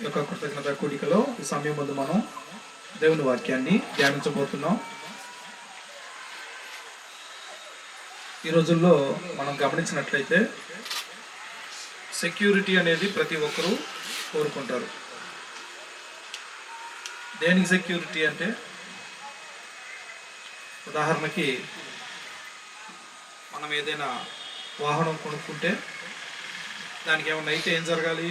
యొక్క కృతజ్ఞత కూడికలో ఈ సమయం ముందు మనం దేవుని వాక్యాన్ని ధ్యానించబోతున్నాం. ఈ రోజుల్లో మనం గమనించినట్లయితే సెక్యూరిటీ అనేది ప్రతి ఒక్కరూ కోరుకుంటారు. దేనికి సెక్యూరిటీ అంటే ఉదాహరణకి మనం ఏదైనా వాహనం కొనుక్కుంటే దానికి ఏమన్నా అయితే ఏం జరగాలి?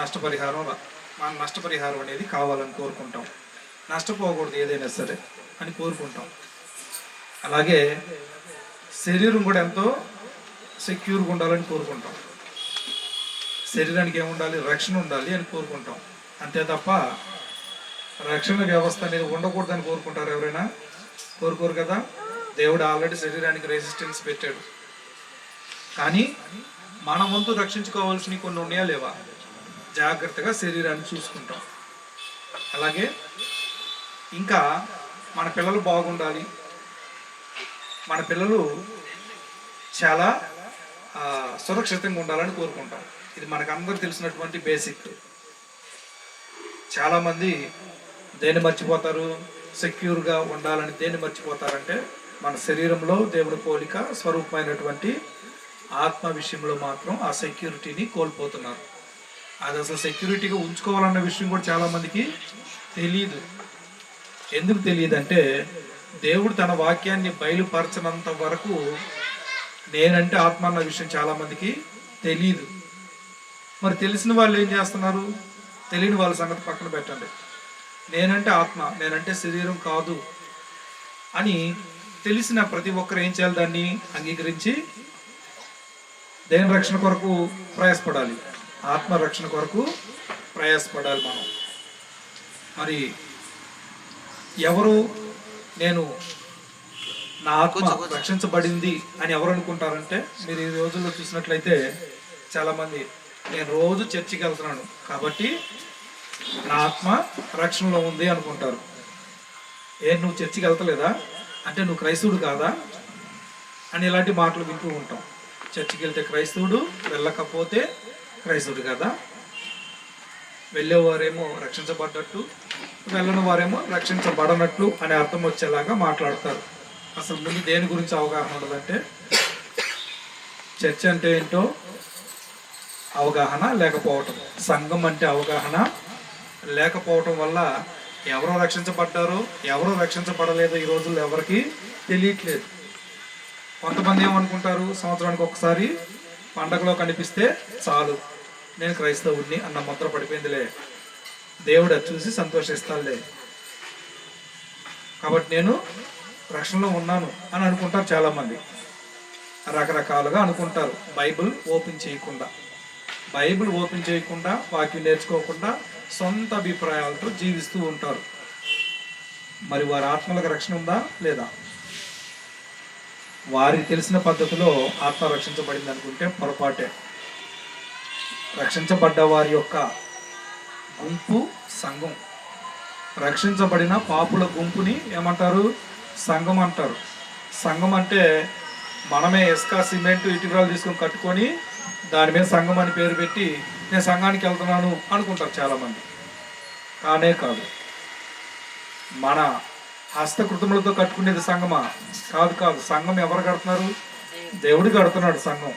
నష్టపరిహారం రా- మన నష్టపరిహారం అనేది కావాలని కోరుకుంటాం. నష్టపోకూడదు ఏదైనా సరే అని కోరుకుంటాం. అలాగే శరీరం కూడా ఎంతో సెక్యూర్గా ఉండాలని కోరుకుంటాం. శరీరానికి ఏముండాలి రక్షణ ఉండాలి అని కోరుకుంటాం. అంతే తప్ప రక్షణ వ్యవస్థ అనేది ఉండకూడదని కోరుకుంటారు ఎవరైనా? కోరుకోరు కదా? దేవుడు ఆల్రెడీ శరీరానికి రెసిస్టెన్స్ పెట్టాడు. కానీ మన వంతు రక్షించుకోవాల్సినవి కొన్ని ఉన్నాయా లేవా? జాగ్రత్తగా శరీరాన్ని చూసుకుంటాం. అలాగే ఇంకా మన పిల్లలు బాగుండాలి. మన పిల్లలు చాలా సురక్షితంగా ఉండాలని కోరుకుంటాం. ఇది మనకందరూ తెలిసినటువంటి బేసిక్ చాలామంది దేన్ని మర్చిపోతారు? సెక్యూర్గా ఉండాలని దేన్ని మర్చిపోతారంటే మన శరీరంలో దేవుని పోలిక స్వరూపమైనటువంటి ఆత్మ విషయంలో మాత్రం ఆ సెక్యూరిటీని కోల్పోతున్నారు. అది అసలు సెక్యూరిటీగా ఉంచుకోవాలన్న విషయం కూడా చాలామందికి తెలియదు ఎందుకు తెలియదు అంటే దేవుడు తన వాక్యాన్ని బయలుపరచనంత వరకు నేనంటే ఆత్మ అన్న విషయం చాలామందికి తెలియదు మరి తెలిసిన వాళ్ళు ఏం చేస్తున్నారు? తెలియని వాళ్ళ సంగతి పక్కన పెట్టండి. నేనంటే ఆత్మ నేనంటే శరీరం కాదు అని తెలిసిన ప్రతి ఒక్కరు ఏం చేయాలి దాన్ని? అంగీకరించి దేని రక్షణ కొరకు ప్రయాసపడాలి? ఆత్మ రక్షణ కొరకు ప్రయాసపడాలి మనం. మరి ఎవరు నేను నా ఆత్మ రక్షించబడింది అని ఎవరు అనుకుంటారంటే మీరు ఈ రోజుల్లో చూసినట్లయితే చాలామంది నేను రోజు చర్చికి వెళ్తున్నాను కాబట్టి నా ఆత్మ రక్షణలో ఉంది అనుకుంటారు. ఏ నువ్వు చర్చికి వెళ్తలేదా? అంటే నువ్వు క్రైస్తవుడు కాదా? అని ఇలాంటి మాటలు వింటూ ఉంటాం. చర్చికి వెళ్తే క్రైస్తవుడు వెళ్ళకపోతే క్రైస్తవుడు కదా. వెళ్ళేవారేమో రక్షించబడ్డట్టు వెళ్ళని వారేమో రక్షించబడనట్లు అనే అర్థం వచ్చేలాగా మాట్లాడతారు. అసలు ముందు దేని గురించి అవగాహన ఉండదంటే చర్చ అంటే ఏంటో అవగాహన లేకపోవటం. సంఘం అంటే అవగాహన లేకపోవటం వల్ల ఎవరు రక్షించబడ్డారో ఎవరు రక్షించబడలేదో ఈ రోజుల్లో ఎవరికి తెలియట్లేదు. కొంతమంది ఏమనుకుంటారు? సంవత్సరానికి ఒకసారి పండగలో కనిపిస్తే చాలు. నేను క్రైస్తవుడిని అన్న ముద్ర పడిపోయిందిలే. దేవుడు చూసి సంతోషిస్తానులే కాబట్టి నేను రక్షణలో ఉన్నాను అని అనుకుంటారు చాలామంది. రకరకాలుగా అనుకుంటారు. బైబిల్ ఓపెన్ చేయకుండా. బైబిల్ ఓపెన్ చేయకుండా వాక్యం నేర్చుకోకుండా సొంత అభిప్రాయాలతో జీవిస్తూ ఉంటారు. మరి వారి ఆత్మలకు రక్షణ ఉందా లేదా? వారికి తెలిసిన పద్ధతిలో ఆత్మ రక్షించబడింది అనుకుంటే పొరపాటే. రక్షించబడ్డ వారి యొక్క గుంపు సంఘం. రక్షించబడిన పాపుల గుంపుని ఏమంటారు? సంఘం అంటారు. సంఘం అంటే మనమే ఇసుక సిమెంట్ ఇటుకరాలు తీసుకొని కట్టుకొని దాని మీద సంఘం అని పేరు పెట్టి నేను సంఘానికి వెళ్తున్నాను అనుకుంటారు చాలామంది. కానే కాదు. మన హస్తకృతములతో కట్టుకునేది సంఘమా కాదు కాదు. సంఘం ఎవరు కడుతున్నారు? దేవుడు కడుతున్నాడు సంఘం.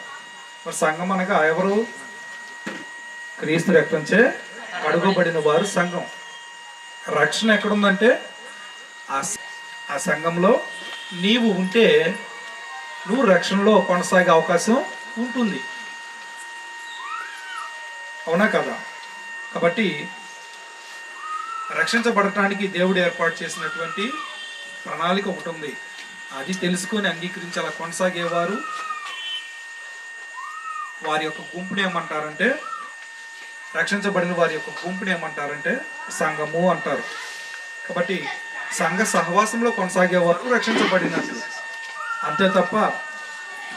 మరి సంఘం అనగా ఎవరు? క్రీస్తు రక్తంచే కడుగబడిన వారు సంఘం. రక్షణ ఎక్కడుందంటే ఆ ఆ సంఘంలో నీవు ఉంటే నువ్వు రక్షణలో కొనసాగే అవకాశం ఉంటుంది. అవునా కదా? కాబట్టి రక్షించబడటానికి దేవుడు ఏర్పాటు చేసినటువంటి ప్రణాళిక ఒకటి ఉంది. అది తెలుసుకొని అంగీకరించి అలా కొనసాగేవారు వారి యొక్క గుంపుని ఏమంటారంటే రక్షించబడిన వారి యొక్క గుంపుని ఏమంటారంటే సంఘము అంటారు. కాబట్టి సంఘ సహవాసంలో కొనసాగేవారు రక్షించబడినట్లు. అంతే తప్ప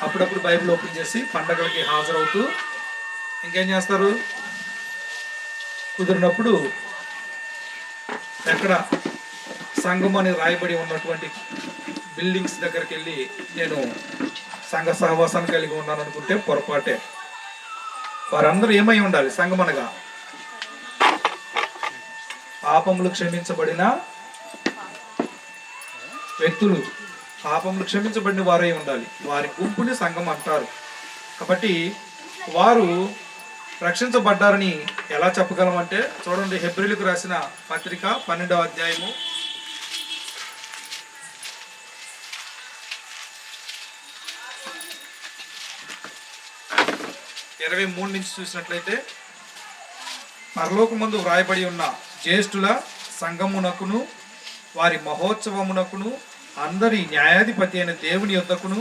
అప్పుడప్పుడు బైబిల్ ఓపెన్ చేసి పండగలకి హాజరవుతూ ఇంకేం చేస్తారు? కుదిరినప్పుడు ఎక్కడ సంఘం అని రాయబడి ఉన్నటువంటి బిల్డింగ్స్ దగ్గరికి వెళ్ళి నేను సంఘ సహవాసాన్ని కలిగి ఉన్నాను అనుకుంటే పొరపాటే. వారందరూ ఏమై ఉండాలి? సంఘం అనగా పాపములు క్షమించబడిన వ్యక్తులు. పాపములు క్షమించబడిన వారై ఉండాలి. వారి గుంపుని సంఘం అంటారు. కాబట్టి వారు రక్షించబడ్డారని ఎలా చెప్పగలమంటే చూడండి హెబ్రిలకు రాసిన పత్రిక పన్నెండవ అధ్యాయము ఇరవై మూడు నుంచి చూసినట్లయితే పరలోకమందు వ్రాయబడి ఉన్న జ్యేష్ఠుల సంగమునకును వారి మహోత్సవమునకును అందరి న్యాయాధిపతి అయిన దేవుని యొద్దకును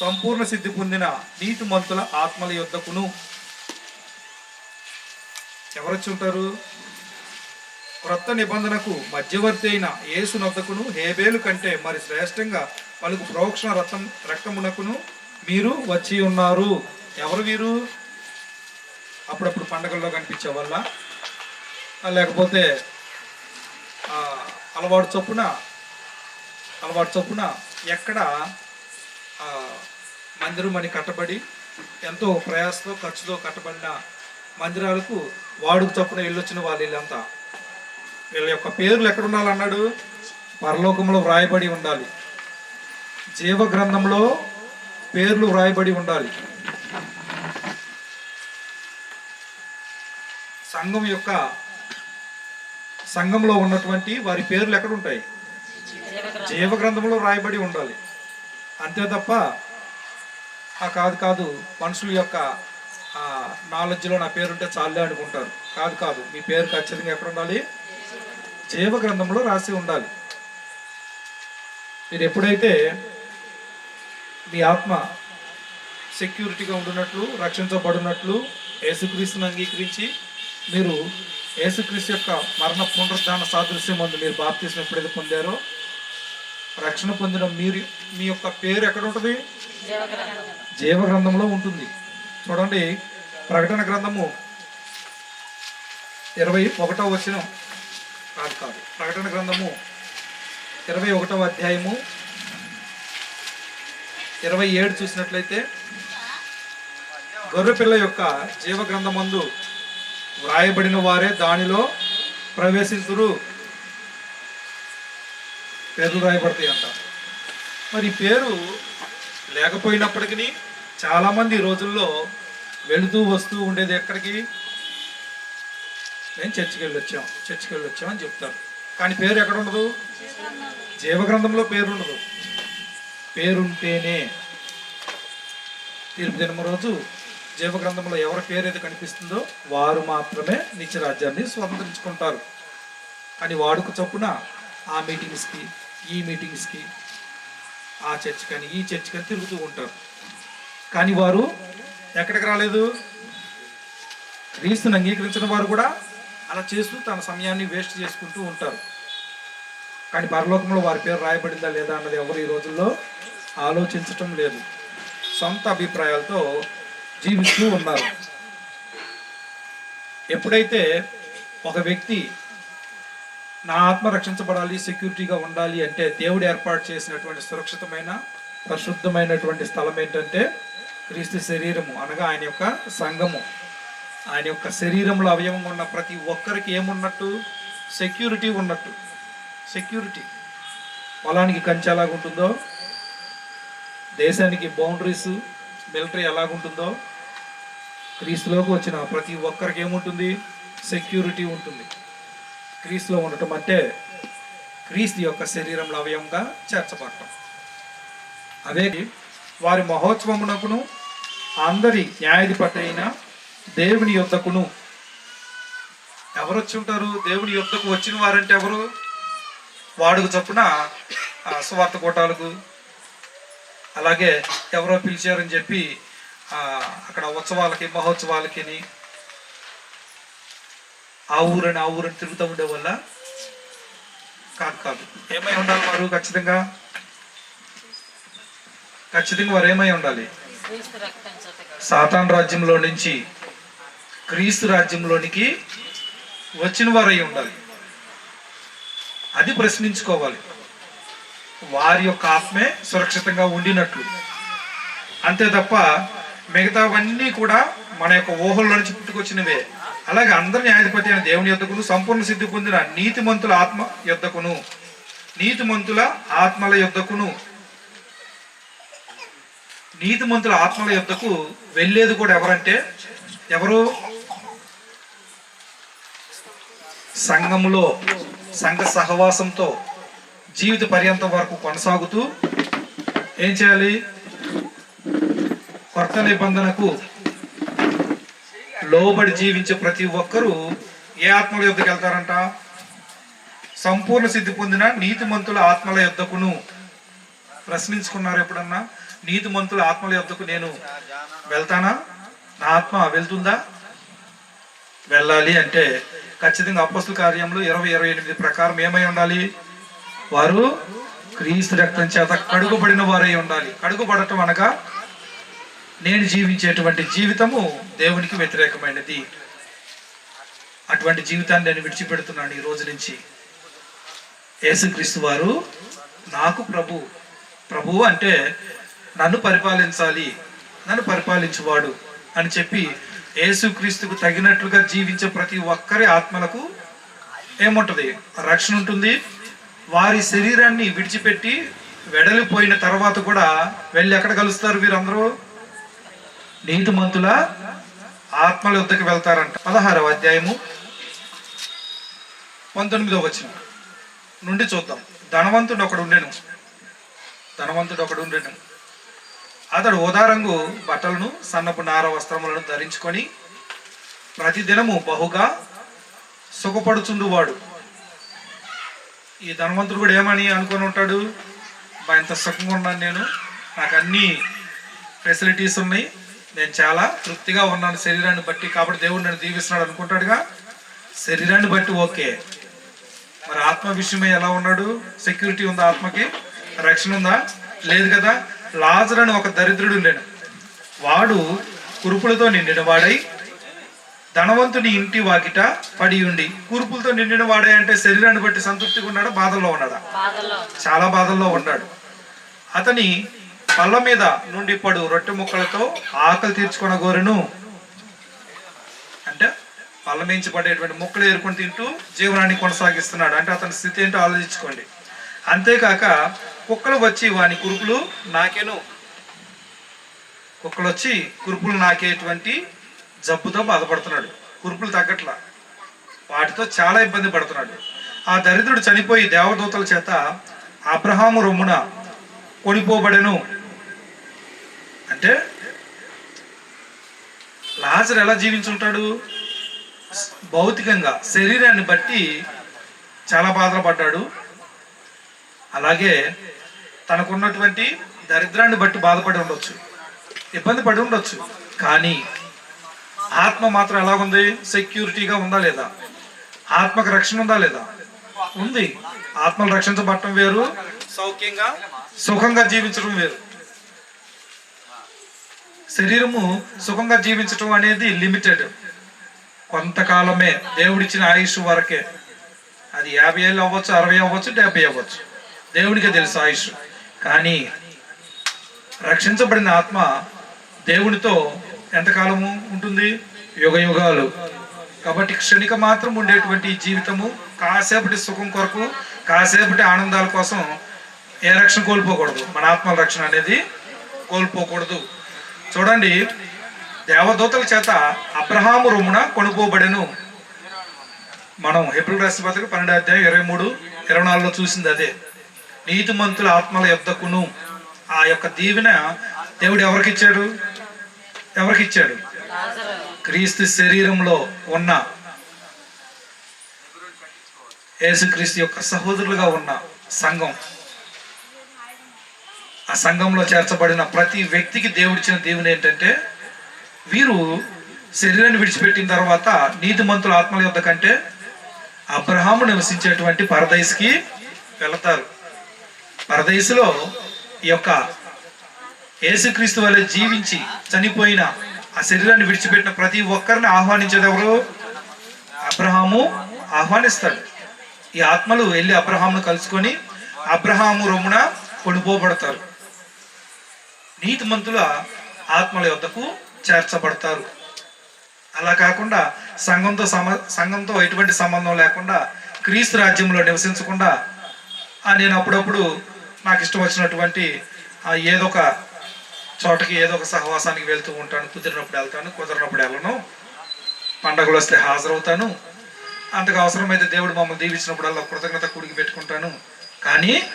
సంపూర్ణ సిద్ధి పొందిన నీతిమంతుల ఆత్మల యొద్దకును. ఎవరొచ్చి ఉంటారు? క్రొత్త నిబంధనకు మధ్యవర్తి అయిన యేసునొద్దకును హేబేలు కంటే మరి శ్రేష్టంగా పలుకు ప్రోక్షణ రక్తం రక్తమునకును మీరు వచ్చి ఉన్నారు. ఎవరు వీరు? అప్పుడప్పుడు పండగల్లో కనిపించే వల్ల లేకపోతే అలవాటు చొప్పున అలవాటు చొప్పున ఎక్కడ మందిరం అని కట్టబడి ఎంతో ప్రయాసతో ఖర్చుతో కట్టబడిన మందిరాలకు వాడుకు చొప్పున వెళ్ళొచ్చిన వాళ్ళు వీళ్ళంతా వీళ్ళ యొక్క పేర్లు ఎక్కడ ఉండాలన్నాడు పరలోకంలో వ్రాయబడి ఉండాలి. జీవ గ్రంథంలో పేర్లు వ్రాయబడి ఉండాలి. సంఘం యొక్క సంఘంలో ఉన్నటువంటి వారి పేర్లు ఎక్కడ ఉంటాయి జీవ గ్రంథంలో రాయబడి ఉండాలి. అంతే తప్ప ఆ కాదు కాదు మనుషుల యొక్క నాలెడ్జ్లో నా పేరు ఉంటే చాలే అనుకుంటారు. కాదు కాదు మీ పేరు ఖచ్చితంగా ఎక్కడ ఉండాలి జీవ గ్రంథంలో రాసి ఉండాలి. మీరు ఎప్పుడైతే మీ ఆత్మ సెక్యూరిటీగా ఉండున్నట్లు రక్షించబడినట్లు యేసుక్రీస్తుని అంగీకరించి మీరు యేసుక్రీస్తు యొక్క మరణ పునరుద్ధాన సాదృశ్యం ముందు మీరు బాప్తీసం ఎప్పుడైతే పొందారో రక్షణ పొందిన మీరు మీ యొక్క పేరు ఎక్కడ ఉంటుంది? జీవ గ్రంథంలో ఉంటుంది. చూడండి ప్రకటన గ్రంథము ఇరవై ఒకటవ వచ్చిన కాదు కాదు. ప్రకటన గ్రంథము ఇరవై ఒకటవ అధ్యాయము ఇరవై ఏడు చూసినట్లయితే గొర్రెపిల్ల యొక్క జీవ గ్రంథమందు వ్రాయబడిన వారే దానిలో ప్రవేశించరు. పేర్లు రాయబడతాయి అంట. మరి ఈ పేరు లేకపోయినప్పటికీ చాలామంది ఈ రోజుల్లో వెళుతూ వస్తూ ఉండేది ఎక్కడికి? మేము చర్చికి వెళ్ళి వచ్చాం. చర్చికి వెళ్ళి వచ్చాం అని చెప్తారు. కానీ పేరు ఎక్కడ ఉండదు? జీవగ్రంథంలో పేరు ఉండదు. పేరుంటేనే. తీర్పు దినమ రోజు జీవగ్రంథంలో ఎవరి పేరు ఏది కనిపిస్తుందో వారు మాత్రమే నిత్య రాజ్యాన్ని స్వతంత్రించుకుంటారు. కానీ వాడుక చొప్పున ఆ మీటింగ్స్కి ఈ మీటింగ్స్కి ఆ చర్చ్ కానీ ఈ చర్చ్ కానీ తిరుగుతూ ఉంటారు. కానీ వారు ఎక్కడికి రాలేదు? క్రీస్తుని అంగీకరించిన వారు కూడా అలా చేస్తూ తన సమయాన్ని వేస్ట్ చేసుకుంటూ ఉంటారు. కానీ పరలోకంలో వారి పేరు రాయబడిందా లేదా అన్నది ఎవరు ఈ రోజుల్లో ఆలోచించటం లేదు. సొంత అభిప్రాయాలతో జీవిస్తూ ఉన్నారు. ఎప్పుడైతే ఒక వ్యక్తి నా ఆత్మ రక్షించబడాలి సెక్యూరిటీగా ఉండాలి అంటే దేవుడు ఏర్పాటు చేసినటువంటి సురక్షితమైన పరిశుద్ధమైనటువంటి స్థలం ఏంటంటే క్రీస్తు శరీరము అనగా ఆయన యొక్క సంఘము. ఆయన యొక్క శరీరంలో అవయవం ఉన్న ప్రతి ఒక్కరికి ఏమున్నట్టు? సెక్యూరిటీ ఉన్నట్టు. సెక్యూరిటీ. పొలానికి కంచె ఎలాగుంటుందో? దేశానికి బౌండరీస్ మిలిటరీ ఎలాగుంటుందో? క్రీస్తులోకి వచ్చిన ప్రతి ఒక్కరికి ఏముంటుంది? సెక్యూరిటీ ఉంటుంది. క్రీస్తులో ఉండటం అంటే క్రీస్తు యొక్క శరీరంలో అవయంగా చేర్చబడటం. అదే వారి మహోత్సవమునకును అందరి న్యాయాధిపతి అయిన దేవుని యొద్దకును. ఎవరు వచ్చి ఉంటారు? దేవుని యొద్దకు వచ్చిన వారంటే ఎవరు? వాడుకు చొప్పున స్వార్థ సువార్త కూటాలకు. అలాగే ఎవరో పిలిచారని చెప్పి అక్కడ ఉత్సవాలకి మహోత్సవాలకి ఆ ఊరని ఆ ఊరని తిరుగుతూ ఉండే వల్ల కాదు కాదు. ఏమై ఉండాలి వారు? ఖచ్చితంగా ఖచ్చితంగా వారు ఏమై ఉండాలి? సాతాన్ రాజ్యంలో నుంచి క్రీస్తు రాజ్యంలోనికి వచ్చిన వారై ఉండాలి. అది ప్రశ్నించుకోవాలి. వారి యొక్క ఆత్మే సురక్షితంగా ఉండినట్లు. అంతే తప్ప మిగతావన్నీ కూడా మన యొక్క ఊహల్లో నుంచి పుట్టుకొచ్చినవే. అలాగే అందరి న్యాయాధిపతి అయిన దేవుని యొద్దకును సంపూర్ణ సిద్ధి పొందిన నీతిమంతుల ఆత్మ యొద్దకును. నీతిమంతుల ఆత్మల యొద్దకును. నీతిమంతుల ఆత్మల యొద్దకు వెళ్ళేది కూడా ఎవరంటే ఎవరు? సంఘములో సంఘ సహవాసంతో జీవిత పర్యంతం వరకు కొనసాగుతూ ఏం చేయాలి? కొత్త నిబంధనకు లోబడి జీవించే ప్రతి ఒక్కరూ ఏ ఆత్మల యుద్ధకు వెళ్తారంట? సంపూర్ణ సిద్ధి పొందిన నీతిమంతుల ఆత్మల యుద్ధకును ప్రశ్నించుకున్నారు ఎప్పుడన్నా? నీతిమంతుల ఆత్మల యుద్ధకు నేను వెళ్తానా? నా ఆత్మ వెళ్తుందా? వెళ్ళాలి అంటే ఖచ్చితంగా అప్పస్తుల కార్యంలో ఇరవై ఇరవై ఎనిమిది ప్రకారం ఏమై ఉండాలి? వారు క్రీస్తు రక్తం చేత కడుగుబడిన వారై ఉండాలి. కడుగుబడటం అనగా నేను జీవించేటువంటి జీవితము దేవునికి వ్యతిరేకమైనది. అటువంటి జీవితాన్ని నేను విడిచిపెడుతున్నాను ఈ రోజు నుంచి. యేసుక్రీస్తు వారు నాకు ప్రభు ప్రభు అంటే నన్ను పరిపాలించాలి నన్ను పరిపాలించువాడు అని చెప్పి యేసుక్రీస్తుకు తగినట్లుగా జీవించే ప్రతి ఒక్కరి ఆత్మలకు ఏముంటుంది? రక్షణ ఉంటుంది. వారి శరీరాన్ని విడిచిపెట్టి వెడలిపోయిన తర్వాత కూడా వెళ్ళి ఎక్కడ కలుస్తారు వీరందరూ? నీతిమంతుల ఆత్మల యుద్ధకి వెళ్తారంట. పదహారవ అధ్యాయము పంతొమ్మిదవ వచ్చిన నుండి చూద్దాం. ధనవంతుడు ఒకడు ఉండెను. ధనవంతుడు ఒకడు ఉండెను. అతడు ఓదారంగు బట్టలను సన్నపు నార వస్త్రములను ధరించుకొని ప్రతిదినము బహుగా సుఖపడుచుండువాడు. ఈ ధనవంతుడు కూడా ఏమని అనుకొని ఉంటాడు? బా ఇంత సుఖంగా ఉన్నాను నేను. నాకు అన్ని ఫెసిలిటీస్ ఉన్నాయి. నేను చాలా తృప్తిగా ఉన్నాను శరీరాన్ని బట్టి కాబట్టి దేవుడు నన్ను దీవిస్తున్నాడు అనుకుంటాడుగా? శరీరాన్ని బట్టి ఓకే. మరి ఆత్మ విషయమే ఎలా ఉన్నాడు? సెక్యూరిటీ ఉందా ఆత్మకి? రక్షణ ఉందా? లేదు కదా. లాజర్ అని ఒక దరిద్రుడు ఉండేను వాడు కురుపులతో నిండిన వాడై ధనవంతుని ఇంటి వాకిట పడి ఉండి కురుపులతో నిండిన వాడే అంటే శరీరాన్ని బట్టి సంతృప్తిగా ఉన్నాడా? బాధల్లో ఉన్నాడా. చాలా బాధల్లో ఉన్నాడు. అతని పళ్ళ మీద నుండి పడు రొట్టె ముక్కలతో ఆకలి తీర్చుకున్న గోరెను. అంటే పళ్ళ మించి పడేటువంటి ముక్కలు ఏరుకొని తింటూ జీవనాన్ని కొనసాగిస్తున్నాడు. అంటే అతని స్థితి ఏంటో ఆలోచించుకోండి. అంతేకాక కుక్కలు వచ్చి వాని కురుపులు నాకేను. కుక్కలు వచ్చి కురుపులు నాకేటువంటి జబ్బుతో బాధపడుతున్నాడు. కురుపులు తగ్గట్లా వాటితో చాలా ఇబ్బంది పడుతున్నాడు. ఆ దరిద్రుడు చనిపోయి దేవదూతల చేత అబ్రహాము రొమ్మున కొనిపోబడెను. అంటే లాజర్ ఎలా జీవించుంటాడు? భౌతికంగా శరీరాన్ని బట్టి చాలా బాధలు పడ్డాడు అలాగే తనకున్నటువంటి దరిద్రాన్ని బట్టి బాధపడి ఉండొచ్చు ఇబ్బంది పడి ఉండొచ్చు. కానీ ఆత్మ మాత్రం ఎలాగుంది? సెక్యూరిటీగా ఉందా లేదా? ఆత్మకు రక్షణ ఉందా లేదా? ఉంది. ఆత్మను రక్షించబడటం వేరు సౌఖ్యంగా సుఖంగా జీవించడం వేరు. శరీరము సుఖంగా జీవించటం అనేది లిమిటెడ్ కొంతకాలమే దేవుడిచ్చిన ఆయుష్ వరకే. అది యాభై ఏళ్ళు అవ్వచ్చు అరవై అవ్వచ్చు డెబ్బై అవ్వచ్చు. దేవుడికే తెలుసు ఆయుష్. కానీ రక్షించబడిన ఆత్మ దేవునితో ఎంతకాలము ఉంటుంది? యుగ యుగాలు. కాబట్టి క్షణిక మాత్రం ఉండేటువంటి జీవితము కాసేపటి సుఖం కొరకు కాసేపటి ఆనందాల కోసం ఏ రక్షణ కోల్పోకూడదు. మన ఆత్మల రక్షణ అనేది కోల్పోకూడదు. చూడండి దేవదూతల చేత అబ్రహాము రొమ్మున కొనుక్కోబడెను. మనం ఏప్రిల్ రాష్ట్ర పత్రిక పన్నెండు అధ్యాయం ఇరవై మూడు ఇరవై నాలుగులో చూసింది అదే. నీతిమంతుల ఆత్మల యొద్దకును. ఆ యొక్క దీవెన దేవుడు ఎవరికిచ్చాడు ఎవరికిచ్చాడు ఎవరికి ఇచ్చాడు? క్రీస్తు శరీరంలో ఉన్న యేసుక్రీస్తు యొక్క సహోదరులుగా ఉన్న సంఘం. ఆ సంఘంలో చేర్చబడిన ప్రతి వ్యక్తికి దేవుడిచ్చిన దేవుని ఏంటంటే వీరు శరీరాన్ని విడిచిపెట్టిన తర్వాత నీతిమంతుల ఆత్మల యొక్క కంటే అబ్రహాము నివసించేటువంటి పరదైస్కి వెళతారు. పరదైసులో ఈ యొక్క యేసుక్రీస్తు వల్ల జీవించి చనిపోయిన ఆ శరీరాన్ని విడిచిపెట్టిన ప్రతి ఒక్కరిని ఆహ్వానించేది ఎవరు? అబ్రహాము ఆహ్వానిస్తాడు. ఈ ఆత్మలు వెళ్ళి అబ్రహామును కలుసుకొని అబ్రహాము రొమ్మున కొనుపోబడతారు నీతిమంతుల ఆత్మల యొద్దకు చేర్చబడతారు. అలా కాకుండా సంఘంతో సమ సంఘంతో ఎటువంటి సంబంధం లేకుండా క్రీస్తు రాజ్యంలో నివసించకుండా ఆ నేను అప్పుడప్పుడు నాకు ఇష్టం వచ్చినటువంటి ఆ ఏదో ఒక చోటకి ఏదో ఒక సహవాసానికి వెళ్తూ ఉంటాను. కుదిరినప్పుడు వెళ్తాను కుదిరినప్పుడు వెళ్ళను. పండగలు వస్తే హాజరవుతాను. అంతకు అవసరమైతే దేవుడు మమ్మల్ని దీవించినప్పుడల్లా కృతజ్ఞత కూడికి పెట్టుకుంటాను. కానీ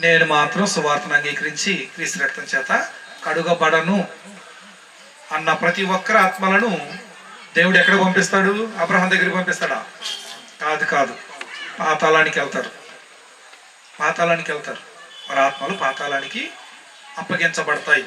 నేను మాత్రం సువార్తను అంగీకరించి క్రీస్తు రక్తం చేత కడుగబడను అన్న ప్రతి ఒక్కరి ఆత్మలను దేవుడు ఎక్కడ పంపిస్తాడు? అబ్రహం దగ్గరికి పంపిస్తాడా? కాదు కాదు. పాతాళానికి వెళ్తారు. పాతాళానికి వెళ్తారు. వారి ఆత్మలు పాతాళానికి అప్పగించబడతాయి.